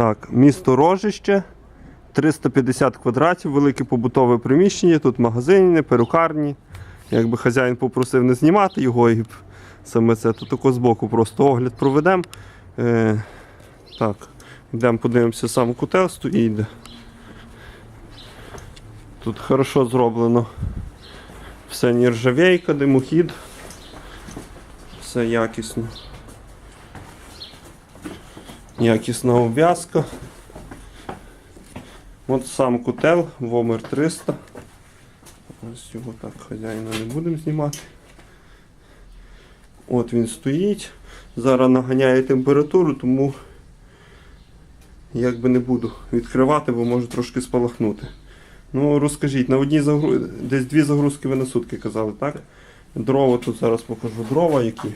Так, місто Рожище, 350 квадратів, велике побутове приміщення, тут магазини, перукарні. Якби хазяїн попросив не знімати його і саме це, то тако збоку просто огляд проведемо. Е, так, йдемо подивимося, сам котел стоїть. Тут хорошо зроблено. Все нержавейка, димохід. Все якісно. Якісна обв'язка. От сам котел, Вомер 300. Ось його так хазяїна не будемо знімати. От він стоїть. Зараз наганяє температуру, тому якби не буду відкривати, бо може трошки спалахнути. Ну розкажіть, на одній загру... десь дві загрузки ви на сутки казали, так? Дрова тут зараз покажу дрова, які.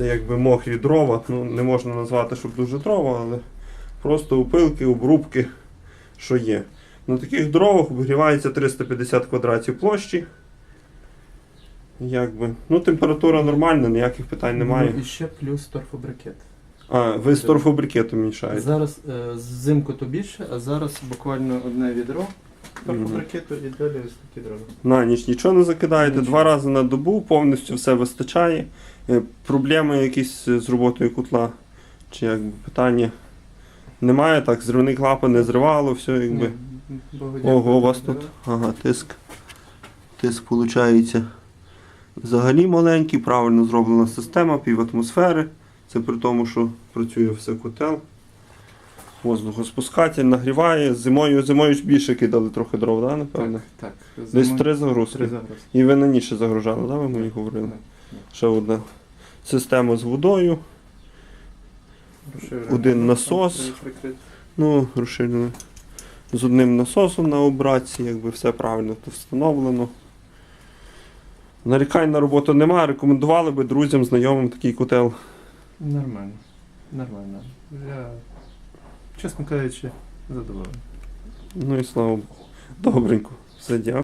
Це якби мокрі дрова. Ну, не можна назвати, щоб дуже дрова, але просто упилки, обрубки, що є. На таких дровах обігрівається 350 квадратів площі. Якби. Ну, температура нормальна, ніяких питань немає. Ну, і ще плюс торфобрикет. А, ви з торфобрикетом мішаєте. Зараз е, взимку то більше, а зараз буквально одне відро торфобрикету і далі такі дрова. На ніч нічого не закидаєте, Нічого. два рази на добу, повністю все вистачає. Е, Проблеми якісь з роботою котла, чи якби питання немає, так, зривний клапан не зривало, все якби. Ні, Ого, у вас тут. Ага, тиск. Тиск виходить. Взагалі маленький, правильно зроблена система, пів атмосфери. Це при тому, що працює все котел. Воздухоспускатель нагріває. Зимою, зимою ж більше кидали трохи дров, да, напевно? Так, так. Десь три загрузки. Три загрузки. І ви на ніше загружали, да, ви мені говорили? Так, так. Ще одна система з водою. Розширено. Один насос. Ну, розширено. З одним насосом на обратці, якби все правильно тут встановлено. Нарікань на роботу немає, рекомендували би друзям, знайомим такий котел. Нормально. Нормально. Я, чесно кажучи, задоволений. Ну і слава Богу. Добренько. Все, дякую.